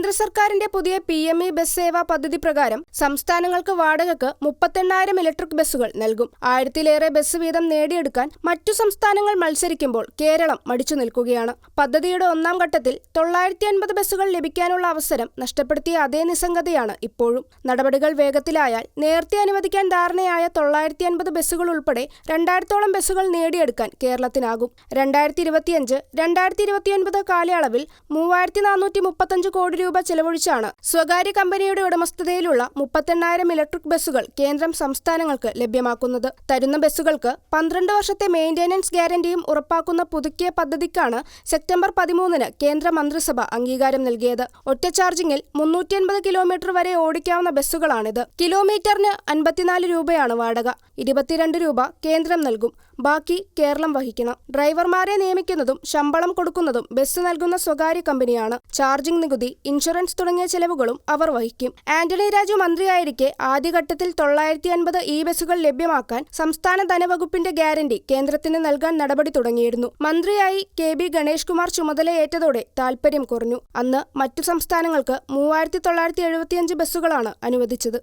കേന്ദ്ര സർക്കാരിന്റെ പുതിയ P M E bus Sewa പദ്ധതി പ്രകാരം സംസ്ഥാനങ്ങൾക്ക് വാടകയ്ക്ക് മുപ്പത്തെണ്ണായിരം ഇലക്ട്രിക് ബസ്സുകൾ നൽകും. ആയിരത്തിലേറെ ബസ് വീതം നേടിയെടുക്കാൻ മറ്റു സംസ്ഥാനങ്ങൾ മത്സരിക്കുമ്പോൾ കേരളം മടിച്ചു നിൽക്കുകയാണ്. പദ്ധതിയുടെ ഒന്നാം ഘട്ടത്തിൽ തൊള്ളായിരത്തി അൻപത് ബസ്സുകൾ ലഭിക്കാനുള്ള അവസരം നഷ്ടപ്പെടുത്തിയ അതേ നിസ്സംഗതയാണ് ഇപ്പോഴും. നടപടികൾ വേഗത്തിലായാൽ നേരത്തെ അനുവദിക്കാൻ ധാരണയായ തൊള്ളായിരത്തി അൻപത് ബസ്സുകൾ ഉൾപ്പെടെ രണ്ടായിരത്തോളം ബസ്സുകൾ നേടിയെടുക്കാൻ കേരളത്തിനാകും. രണ്ടായിരത്തി ഇരുപത്തിയഞ്ച് രണ്ടായിരത്തി ഇരുപത്തിയൊൻപത് കാലയളവിൽ മൂവായിരത്തി നാനൂറ്റി മുപ്പത്തഞ്ച് കോടി രൂപ ചെലവഴിച്ചാണ് സ്വകാര്യ കമ്പനിയുടെ ഉടമസ്ഥതയിലുള്ള മുപ്പത്തെണ്ണായിരം ഇലക്ട്രിക് ബസ്സുകൾ കേന്ദ്രം സംസ്ഥാനങ്ങൾക്ക് ലഭ്യമാക്കുന്നത്. തരുന്ന ബസ്സുകൾക്ക് പന്ത്രണ്ട് വർഷത്തെ മെയിന്റനൻസ് ഗ്യാരണ്ടിയും ഉറപ്പാക്കുന്ന പുതുക്കിയ പദ്ധതിക്കാണ് സെപ്റ്റംബർ പതിമൂന്നിന് കേന്ദ്ര മന്ത്രിസഭ അംഗീകാരം നൽകിയത്. ഒറ്റ ചാർജിംഗിൽ മുന്നൂറ്റി അൻപത് കിലോമീറ്റർ വരെ ഓടിക്കാവുന്ന ബസ്സുകളാണിത്. കിലോമീറ്ററിന് അൻപത്തിനാല് രൂപയാണ് വാടക. ഇരുപത്തിരണ്ട് രൂപ കേന്ദ്രം നൽകും. ബാക്കി കേരളം വഹിക്കണം. ഡ്രൈവർമാരെ നിയമിക്കുന്നതും ശമ്പളം കൊടുക്കുന്നതും ബസ് നൽകുന്ന സ്വകാര്യ കമ്പനിയാണ്. ചാർജിംഗ് നികുതി ഇൻഷുറൻസ് തുടങ്ങിയ ചെലവുകളും അവർ വഹിക്കും. ആന്റണി രാജു മന്ത്രിയായിരിക്കെ ആദ്യഘട്ടത്തിൽ തൊള്ളായിരത്തി അൻപത് ഇ ബസ്സുകൾ ലഭ്യമാക്കാൻ സംസ്ഥാന ധനവകുപ്പിന്റെ ഗ്യാരണ്ടി കേന്ദ്രത്തിന് നൽകാൻ നടപടി തുടങ്ങിയിരുന്നു. മന്ത്രിയായി കെ ബി ഗണേഷ് കുമാർ ചുമതലയേറ്റതോടെ താൽപര്യം കുറഞ്ഞു. അന്ന് മറ്റു സംസ്ഥാനങ്ങൾക്ക് മൂവായിരത്തി തൊള്ളായിരത്തി എഴുപത്തിയഞ്ച് ബസ്സുകളാണ് അനുവദിച്ചത്.